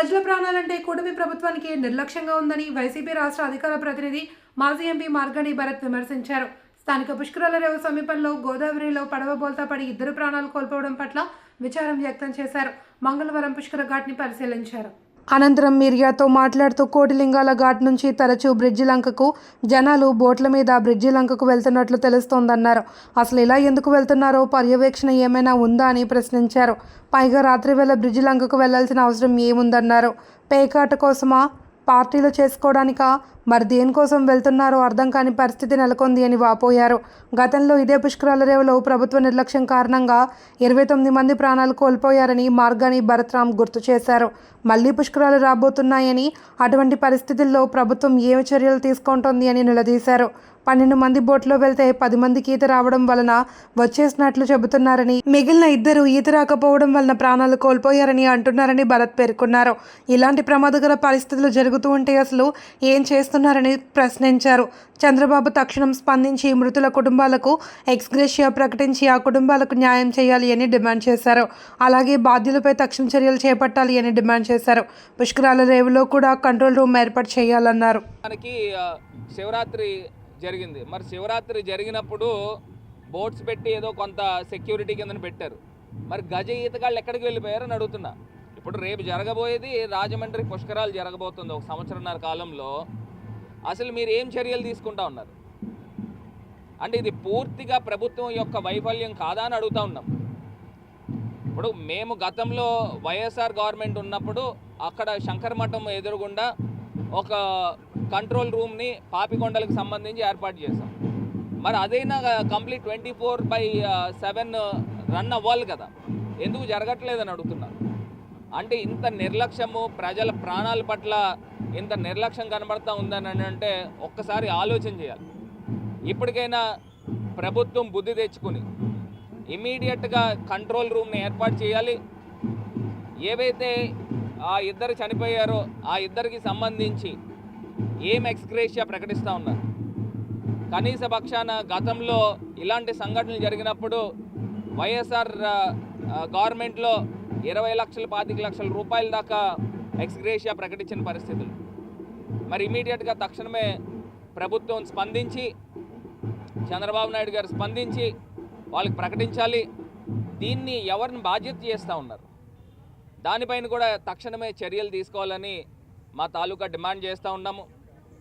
ప్రజల ప్రాణాలంటే కూటమి ప్రభుత్వానికి నిర్లక్ష్యంగా ఉందని వైసీపీ రాష్ట్ర అధికార ప్రతినిధి మాజీ ఎంపీ మార్గణి భరత్ విమర్శించారు. స్థానిక పుష్కరాల రేవు సమీపంలో గోదావరిలో పడవ బోల్తా పడి ఇద్దరు ప్రాణాలు కోల్పోవడం పట్ల విచారం వ్యక్తం చేశారు. మంగళవారం పుష్కర ఘాట్ని పరిశీలించారు. అనంతరం మీడియాతో మాట్లాడుతూ కోటిలింగాల ఘాట్ నుంచి తరచూ బ్రిడ్జి లంకకు జనాలు బోట్ల మీద బ్రిడ్జి లంకకు వెళ్తున్నట్లు తెలుస్తోందన్నారు. అసలు ఇలా ఎందుకు వెళ్తున్నారో పర్యవేక్షణ ఏమైనా ఉందా అని ప్రశ్నించారు. పైగా రాత్రి వేళ బ్రిడ్జి లంకకు వెళ్ళాల్సిన అవసరం ఏముందన్నారు. పేకాట కోసమా? పార్టీలు చేసుకోవడానికా? మరి దేనికోసం వెళ్తున్నారో అర్థం కాని పరిస్థితి నెలకొంది అని వాపోయారు. గతంలో ఇదే పుష్కరాల రేవులో ప్రభుత్వ నిర్లక్ష్యం కారణంగా ఇరవై తొమ్మిది మంది ప్రాణాలు కోల్పోయారని మార్గాని భరత్రామ్ గుర్తు చేశారు. మళ్ళీ పుష్కరాలు రాబోతున్నాయని అటువంటి పరిస్థితుల్లో ప్రభుత్వం ఏమి చర్యలు తీసుకుంటోంది అని నిలదీశారు. పన్నెండు మంది బోట్లో వెళ్తే పది మందికి ఈత రావడం వలన వచ్చేసినట్లు చెబుతున్నారని మిగిలిన ఇద్దరు ఈత రాకపోవడం వలన ప్రాణాలు కోల్పోయారని అంటున్నారని భరత్ పేర్కొన్నారు. ఇలాంటి ప్రమాదకర పరిస్థితులు జరుగుతూ ఉంటే అసలు ఏం చేస్తున్నారు? చేస్తున్నారని ప్రశ్నించారు. చంద్రబాబు తక్షణం స్పందించి మృతుల కుటుంబాలకు ఎక్స్గ్రేషియా ప్రకటించి ఆ కుటుంబాలకు న్యాయం చేయాలి అని డిమాండ్ చేశారు. అలాగే బాధ్యులపై తక్షణ చర్యలు చేపట్టాలి అని డిమాండ్ చేశారు. పుష్కరాల రేవులో కూడా కంట్రోల్ రూమ్ ఏర్పాటు చేయాలన్నారు. మనకి శివరాత్రి జరిగింది. మరి శివరాత్రి జరిగినప్పుడు బోట్స్ పెట్టి ఏదో కొంత సెక్యూరిటీ కింద పెట్టారు. మరి గజ ఈతగాళ్ళు ఎక్కడికి వెళ్ళిపోయారని అడుగుతున్నా. ఇప్పుడు రేపు జరగబోయేది రాజమండ్రి పుష్కరాలు జరగబోతుంది. ఒక సంవత్సరన్నర కాలంలో అసలు మీరు ఏం చర్యలు తీసుకుంటా ఉన్నారు? అంటే ఇది పూర్తిగా ప్రభుత్వం యొక్క వైఫల్యం కాదా అని అడుగుతా ఉన్నాం. ఇప్పుడు మేము గతంలో వైఎస్ఆర్ గవర్నమెంట్ ఉన్నప్పుడు అక్కడ శంకర్ మఠం ఎదురుగుండా ఒక కంట్రోల్ రూమ్ని పాపికొండలకు సంబంధించి ఏర్పాటు చేశాం. మరి అదైనా complete twenty four by seven run అవ్వాలి కదా. ఎందుకు జరగట్లేదని అడుగుతున్నారు. అంటే ఇంత నిర్లక్ష్యము ప్రజల ప్రాణాల పట్ల ఇంత నిర్లక్ష్యం కనబడతా ఉందని అంటే ఒక్కసారి ఆలోచన చేయాలి. ఇప్పటికైనా ప్రభుత్వం బుద్ధి తెచ్చుకుని ఇమీడియట్గా కంట్రోల్ రూమ్ని ఏర్పాటు చేయాలి. ఏవైతే ఆ ఇద్దరు చనిపోయారో ఆ ఇద్దరికి సంబంధించి ఏం ఎక్స్గ్రేషియా ప్రకటిస్తూ ఉన్నారు. కనీస పక్షాన గతంలో ఇలాంటి సంఘటనలు జరిగినప్పుడు వైఎస్ఆర్ గవర్నమెంట్లో ఇరవై లక్షల పాతిక లక్షల రూపాయల దాకా ఎక్స్గ్రేషియా ప్రకటించిన పరిస్థితులు. మరి ఇమీడియట్గా తక్షణమే ప్రభుత్వం స్పందించి చంద్రబాబు నాయుడు గారు స్పందించి వాళ్ళకి ప్రకటించాలి. దీన్ని ఎవరిని బాధ్యత చేస్తూ ఉన్నారు? దానిపైన కూడా తక్షణమే చర్యలు తీసుకోవాలని మా తాలూకా డిమాండ్ చేస్తూ ఉన్నాము.